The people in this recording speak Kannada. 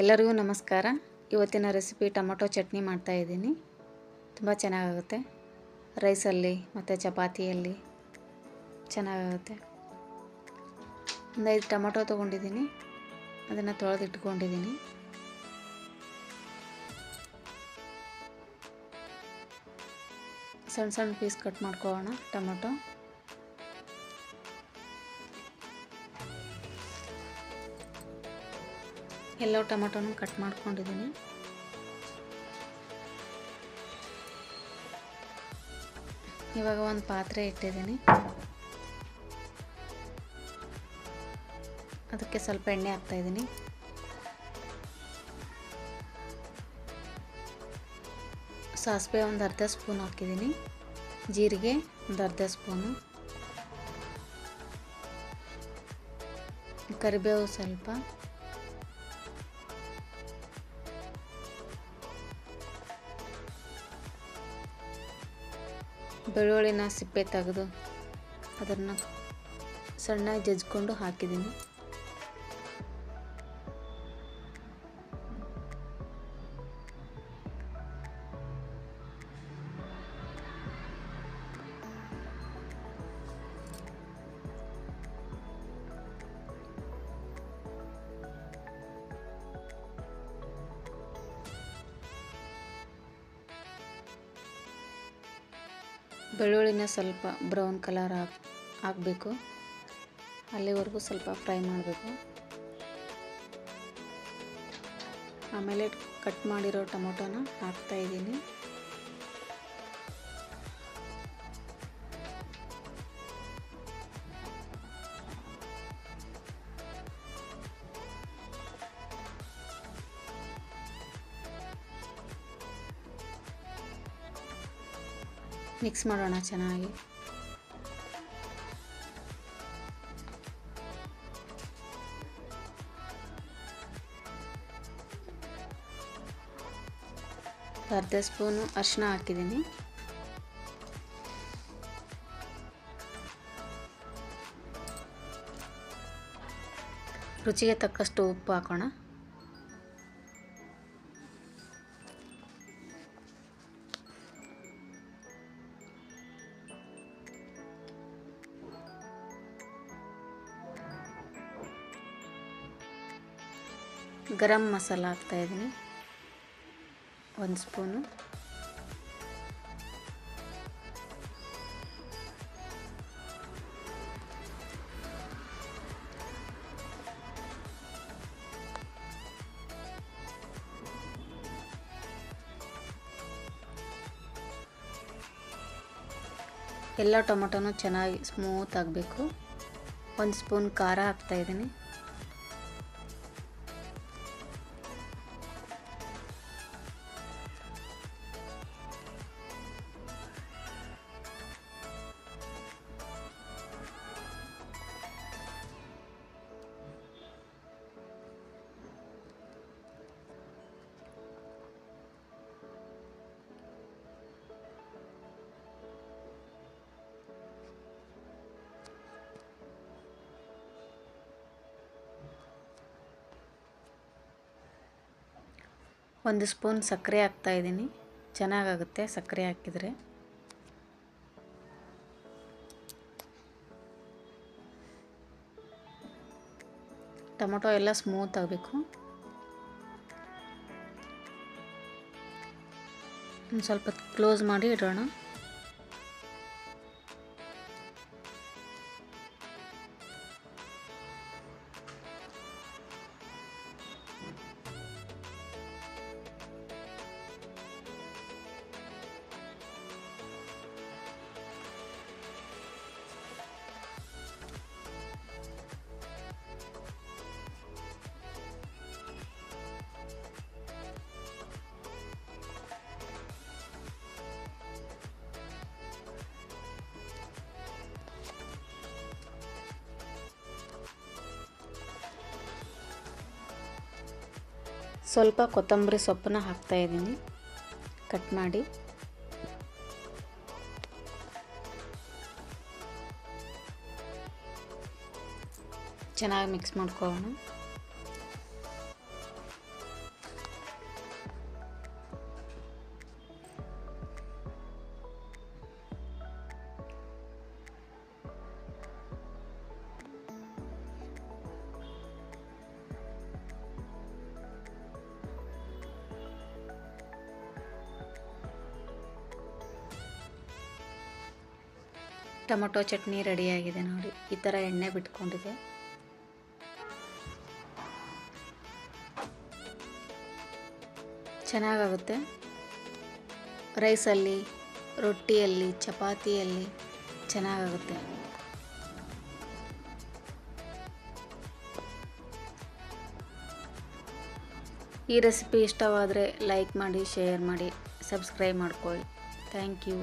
ಎಲ್ಲರಿಗೂ ನಮಸ್ಕಾರ. ಇವತ್ತಿನ ರೆಸಿಪಿ ಟೊಮೊಟೊ ಚಟ್ನಿ ಮಾಡ್ತಾಯಿದ್ದೀನಿ ತುಂಬ ಚೆನ್ನಾಗುತ್ತೆ ರೈಸಲ್ಲಿ ಮತ್ತು ಚಪಾತಿಯಲ್ಲಿ ಚೆನ್ನಾಗಾಗುತ್ತೆ. ಒಂದು ಐದು ಟೊಮೊಟೊ ತೊಗೊಂಡಿದ್ದೀನಿ. ಅದನ್ನು ತೊಳೆದಿಟ್ಕೊಂಡಿದ್ದೀನಿ. ಸಣ್ಣ ಸಣ್ಣ ಪೀಸ್ ಕಟ್ ಮಾಡ್ಕೊಳ್ಳೋಣ ಟೊಮೊಟೊ. ಎಲ್ಲೋ ಟೊಮೊಟೊನು ಕಟ್ ಮಾಡ್ಕೊಂಡಿದ್ದೀನಿ. ಇವಾಗ ಒಂದು ಪಾತ್ರೆ ಇಟ್ಟಿದ್ದೀನಿ. ಅದಕ್ಕೆ ಸ್ವಲ್ಪ ಎಣ್ಣೆ ಹಾಕ್ತಾಯಿದ್ದೀನಿ ಸಾಸಿವೆ ಒಂದು ಅರ್ಧ ಸ್ಪೂನ್ ಹಾಕಿದ್ದೀನಿ. ಜೀರಿಗೆ ಒಂದು ಅರ್ಧ ಸ್ಪೂನು. ಕರಿಬೇವು ಸ್ವಲ್ಪ. ಬೆಳ್ಳುಳ್ಳಿನ ಸಿಪ್ಪೆ ತೆಗೆದು ಅದನ್ನು ಸಣ್ಣ ಜಜ್ಕೊಂಡು ಹಾಕಿದ್ದೀನಿ. ಬೆಳ್ಳುಳ್ಳಿನ ಸ್ವಲ್ಪ ಬ್ರೌನ್ ಕಲರ್ ಹಾಕ್, ಹಾಕಬೇಕು. ಅಲ್ಲಿವರೆಗೂ ಸ್ವಲ್ಪ ಫ್ರೈ ಮಾಡಬೇಕು. ಆಮೇಲೆ ಕಟ್ ಮಾಡಿರೋ ಟೊಮೊಟೊನ ಹಾಕ್ತಾ ಮಿಕ್ಸ್ ಮಾಡೋಣ ಚೆನ್ನಾಗಿ. ಅರ್ಧ ಸ್ಪೂನು ಅರಿಶಿನ ಹಾಕಿದ್ದೀನಿ. ರುಚಿಗೆ ತಕ್ಕಷ್ಟು ಉಪ್ಪು ಹಾಕೋಣ. ಗರಂ ಮಸಾಲ ಹಾಕ್ತಾಯಿದ್ದೀನಿ ಒಂದು ಸ್ಪೂನು. ಎಲ್ಲ ಟೊಮೊಟೊನೂ ಚೆನ್ನಾಗಿ ಸ್ಮೂತ್ ಆಗಬೇಕು. ಒಂದು ಸ್ಪೂನ್ ಖಾರ ಹಾಕ್ತಾಯಿದ್ದೀನಿ ಒಂದು ಸ್ಪೂನ್ ಸಕ್ಕರೆ ಹಾಕ್ತಾಯಿದ್ದೀನಿ ಚೆನ್ನಾಗಾಗುತ್ತೆ ಸಕ್ಕರೆ ಹಾಕಿದರೆ. ಟೊಮೊಟೊ ಎಲ್ಲ ಸ್ಮೂತ್ ಆಗಬೇಕು. ಒಂದು ಸ್ವಲ್ಪ ಕ್ಲೋಸ್ ಮಾಡಿ ಇಡೋಣ. ಸ್ವಲ್ಪ ಕೊತ್ತಂಬರಿ ಸೊಪ್ಪನ್ನ ಹಾಕ್ತಾಯಿದ್ದೀನಿ ಕಟ್ ಮಾಡಿ. ಚೆನ್ನಾಗಿ ಮಿಕ್ಸ್ ಮಾಡ್ಕೊಳ್ಳೋಣ. ಟೊಮೊಟೊ ಚಟ್ನಿ ರೆಡಿಯಾಗಿದೆ ನೋಡಿ. ಈ ಥರ ಎಣ್ಣೆ ಬಿಟ್ಕೊಂಡಿದೆ. ಚೆನ್ನಾಗಾಗುತ್ತೆ. ರೈಸಲ್ಲಿ, ರೊಟ್ಟಿಯಲ್ಲಿ, ಚಪಾತಿಯಲ್ಲಿ ಚೆನ್ನಾಗಾಗುತ್ತೆ. ಈ ರೆಸಿಪಿ ಇಷ್ಟವಾದರೆ ಲೈಕ್ ಮಾಡಿ, ಶೇರ್ ಮಾಡಿ, ಸಬ್ಸ್ಕ್ರೈಬ್ ಮಾಡ್ಕೊಳ್ಳಿ. Thank you.